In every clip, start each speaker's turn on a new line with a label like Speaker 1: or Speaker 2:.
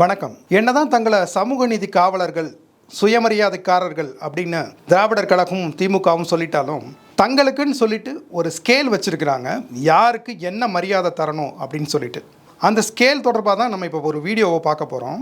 Speaker 1: வணக்கம். என்னதான் தங்களை சமூக நீதி காவலர்கள் சுயமரியாதைக்காரர்கள் அப்படின்னு திராவிடர் கழகமும் திமுகவும் சொல்லிட்டாலும் தங்களுக்குன்னு சொல்லிட்டு ஒரு ஸ்கேல் வச்சுருக்கிறாங்க. யாருக்கு என்ன மரியாதை தரணும் அப்படின்னு சொல்லிட்டு. அந்த ஸ்கேல் தொடர்பாக தான் நம்ம இப்போ ஒரு வீடியோவை பார்க்க போகிறோம்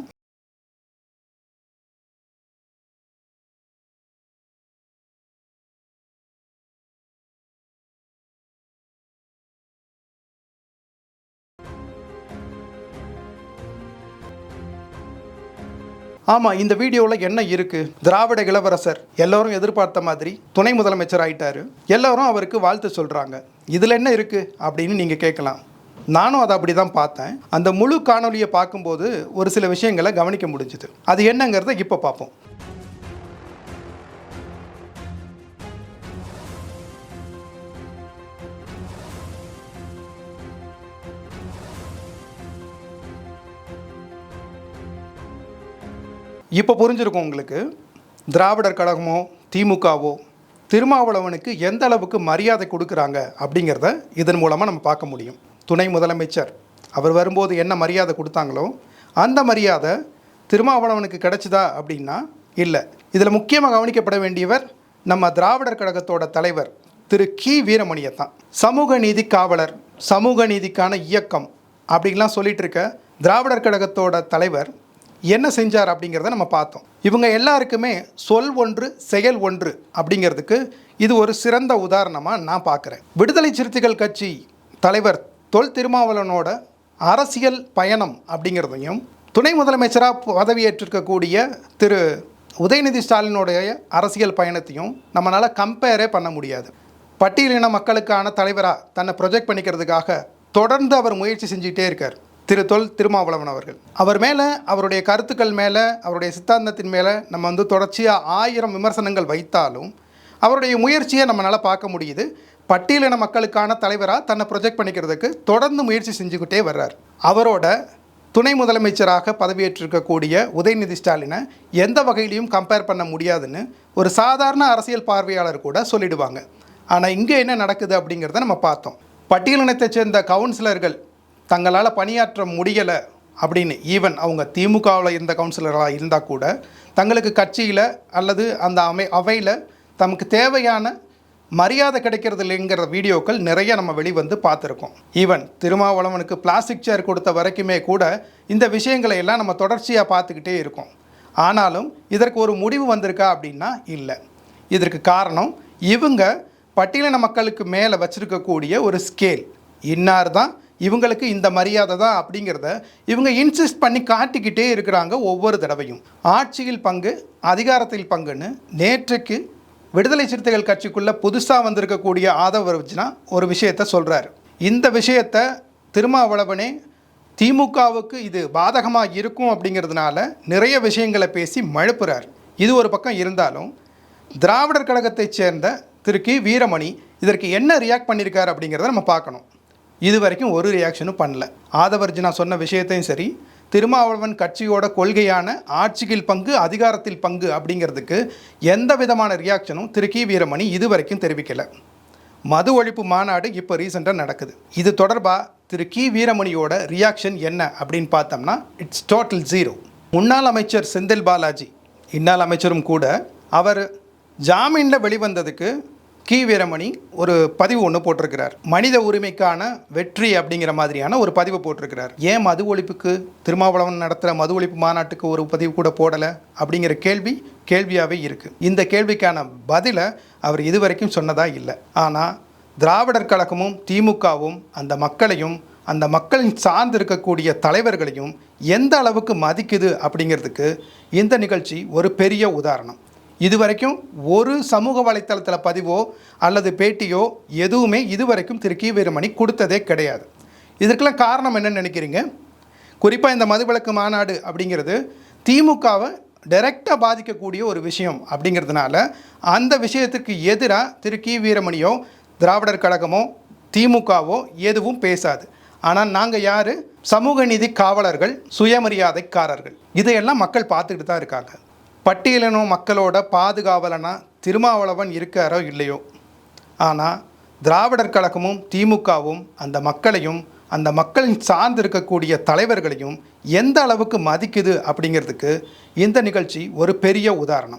Speaker 1: ஆமாம் இந்த வீடியோவில் என்ன இருக்குது திராவிட இளவரசர் எல்லோரும் எதிர்பார்த்த மாதிரி துணை முதலமைச்சர் ஆயிட்டாரு. எல்லோரும் அவருக்கு வாழ்த்து சொல்கிறாங்க இதில் என்ன இருக்குது அப்படின்னு நீங்கள் கேட்கலாம். நானும் அதை அப்படி தான் பார்த்தேன். அந்த முழு காணொலியை பார்க்கும்போது ஒரு சில விஷயங்களை கவனிக்க முடிஞ்சுது. அது என்னங்கிறத இப்போ பார்ப்போம். இப்போ புரிஞ்சிருக்கும் உங்களுக்கு. திராவிடர் கழகமோ திமுகவோ திருமாவளவனுக்கு எந்த அளவுக்கு மரியாதை கொடுக்குறாங்க அப்படிங்கிறத இதன் மூலமாக நம்ம பார்க்க முடியும். துணை முதலமைச்சர் அவர் வரும்போது என்ன மரியாதை கொடுத்தாங்களோ அந்த மரியாதை திருமாவளவனுக்கு கிடைச்சிதா அப்படின்னா இல்லை. இதில் முக்கியமாக கவனிக்கப்பட வேண்டியவர் நம்ம திராவிடர் கழகத்தோட தலைவர் திரு கி. வீரமணியை தான் சமூக நீதி காவலர் சமூக நீதிக்கான இயக்கம் அப்படின்லாம் சொல்லிட்டு இருக்க திராவிடர் கழகத்தோட தலைவர் என்ன செஞ்சார் அப்படிங்கிறத நம்ம பார்த்தோம். இவங்க எல்லாருக்குமே சொல் ஒன்று செயல் ஒன்று அப்படிங்கிறதுக்கு இது ஒரு சிறந்த உதாரணமாக நான் பார்க்குறேன். விடுதலை சிறுத்தைகள் கட்சி தலைவர் தொல் திருமாவளவனோட அரசியல் பயணம் அப்படிங்கிறதையும் துணை முதலமைச்சராக பதவியேற்றிருக்கக்கூடிய திரு உதயநிதி ஸ்டாலினுடைய அரசியல் பயணத்தையும் நம்மளால் கம்பேரே பண்ண முடியாது. பட்டியலின மக்களுக்கான தலைவராக தன்னை ப்ரொஜெக்ட் பண்ணிக்கிறதுக்காக தொடர்ந்து அவர் முயற்சி செஞ்சுக்கிட்டே இருக்கார். திரு தொல் திருமாவளவன் அவர்கள். அவர் மேலே அவருடைய கருத்துக்கள் மேலே அவருடைய சித்தாந்தத்தின் மேலே நம்ம வந்து தொடர்ச்சியாக ஆயிரம் விமர்சனங்கள் வைத்தாலும் அவருடைய முயற்சியை நம்மளால் பார்க்க முடியுது. பட்டியலின மக்களுக்கான தலைவராக தன்னை ப்ரொஜெக்ட் பண்ணிக்கிறதுக்கு தொடர்ந்து முயற்சி செஞ்சுக்கிட்டே வர்றார். அவரோட துணை முதலமைச்சராக பதவியேற்றிருக்கக்கூடிய உதயநிதி ஸ்டாலினை எந்த வகையிலையும் கம்பேர் பண்ண முடியாதுன்னு ஒரு சாதாரண அரசியல் பார்வையாளர் கூட சொல்லிடுவாங்க. ஆனால் இங்கே என்ன நடக்குது அப்படிங்கிறத நம்ம பார்த்தோம். பட்டியலினத்தைச் சேர்ந்த கவுன்சிலர்கள் தங்களால் பணியாற்ற முடியலை அப்படின்னு ஈவன் அவங்க திமுகவில் இருந்த கவுன்சிலராக இருந்தால் கூட தங்களுக்கு கட்சியில் அல்லது அந்த அமை அவையில் தமக்கு தேவையான மரியாதை கிடைக்கிறது இல்லைங்கிற வீடியோக்கள் நிறைய நம்ம வெளிவந்து பார்த்துருக்கோம். ஈவன் திருமாவளவனுக்கு பிளாஸ்டிக் சேர் கொடுத்த வரைக்குமே கூட இந்த விஷயங்களை எல்லாம் நம்ம தொடர்ச்சியாக பார்த்துக்கிட்டே இருக்கோம். ஆனாலும் இதற்கு ஒரு முடிவு வந்திருக்கா அப்படின்னா இல்லை. இதற்கு காரணம் இவங்க பட்டியலின மக்களுக்கு மேலே வச்சுருக்கக்கூடிய ஒரு ஸ்கேல் இன்னார் தான் இவங்களுக்கு இந்த மரியாதை தான் அப்படிங்கிறத இவங்க இன்சிஸ்ட் பண்ணி காட்டிக்கிட்டே இருக்கிறாங்க ஒவ்வொரு தடவையும். ஆட்சியில் பங்கு அதிகாரத்தில் பங்குன்னு நேற்றுக்கு விடுதலை சிறுத்தைகள் கட்சிக்குள்ளே புதுசாக வந்திருக்கக்கூடிய ஆதவ ரஜினா ஒரு விஷயத்த சொல்கிறார் இந்த விஷயத்தை திருமாவளவனே திமுகவுக்கு இது பாதகமாக இருக்கும் அப்படிங்கிறதுனால நிறைய விஷயங்களை பேசி மழுப்புறார். இது ஒரு பக்கம் இருந்தாலும் திராவிடர் கழகத்தைச் சேர்ந்த திரு கி வீரமணி இதற்கு என்ன ரியாக்ட் பண்ணியிருக்காரு அப்படிங்கிறத நம்ம பார்க்கணும். இது வரைக்கும் ஒரு ரியாக்ஷனும் பண்ணல. ஆதவர்ஜினா சொன்ன விஷயத்தையும் சரி திருமாவளவன் கட்சியோட கொள்கையான ஆட்சியில் பங்கு அதிகாரத்தில் பங்கு அப்படிங்கிறதுக்கு எந்த விதமான ரியாக்ஷனும் திரு கி. வீரமணி இது வரைக்கும் தெரிவிக்கலை. மது ஒழிப்பு மாநாடு இப்போ ரீசெண்டாக நடக்குது. இது தொடர்பாக திரு கி. வீரமணியோட ரியாக்ஷன் என்ன அப்படின்னு பார்த்தோம்னா இட்ஸ் டோட்டல் ஜீரோ முன்னாள் அமைச்சர் செந்தில் பாலாஜி இன்னால் அமைச்சரும் கூட அவர் ஜாமீனில் வெளிவந்ததுக்கு கி. வீரமணி ஒரு பதிவு ஒன்று போட்டிருக்கிறார். மனித உரிமைக்கான வெற்றி அப்படிங்கிற மாதிரியான ஒரு பதிவு போட்டிருக்கிறார். ஏன் மது ஒழிப்புக்கு திருமாவளவன் நடத்துகிற மது ஒழிப்பு மாநாட்டுக்கு ஒரு பதிவு கூட போடலை அப்படிங்கிற கேள்வி கேள்வியாகவே இருக்குது இந்த கேள்விக்கான பதிலை அவர் இதுவரைக்கும் சொன்னதாக இல்லை. ஆனால் திராவிடர் கழகமும் திமுகவும் அந்த மக்களையும் அந்த மக்களின் சார்ந்து இருக்கக்கூடிய தலைவர்களையும் எந்த அளவுக்கு மதிக்குது அப்படிங்கிறதுக்கு இந்த நிகழ்ச்சி ஒரு பெரிய உதாரணம். இதுவரைக்கும் ஒரு சமூக வலைத்தளத்தில் பதிவோ அல்லது பேட்டியோ எதுவுமே இதுவரைக்கும் திரு கி வீரமணி கொடுத்ததே கிடையாது. இதற்கெல்லாம் காரணம் என்னன்னு நினைக்கிறீங்க? குறிப்பாக இந்த மதுவிலக்கு மாநாடு அப்படிங்கிறது திமுகவை டைரெக்டாக பாதிக்கக்கூடிய ஒரு விஷயம் அப்படிங்கிறதுனால அந்த விஷயத்துக்கு எதிராக திரு கி வீரமணியோ திராவிடர் கழகமோ திமுகவோ எதுவும் பேசாது. ஆனால் நாங்கள் யார்? சமூக நீதி காவலர்கள் சுயமரியாதைக்காரர்கள். இதையெல்லாம் மக்கள் பார்த்துக்கிட்டு தான் இருக்காங்க. பட்டியலினும் மக்களோட பாதுகாவலனா திருமாவளவன் இருக்காரோ இல்லையோ? ஆனால் திராவிடர் கழகமும் திமுகவும் அந்த மக்களையும் அந்த மக்களின் சார்ந்து இருக்கக்கூடிய தலைவர்களையும் எந்த அளவுக்கு மதிக்குது அப்படிங்கிறதுக்கு இந்த நிகழ்ச்சி ஒரு பெரிய உதாரணம்.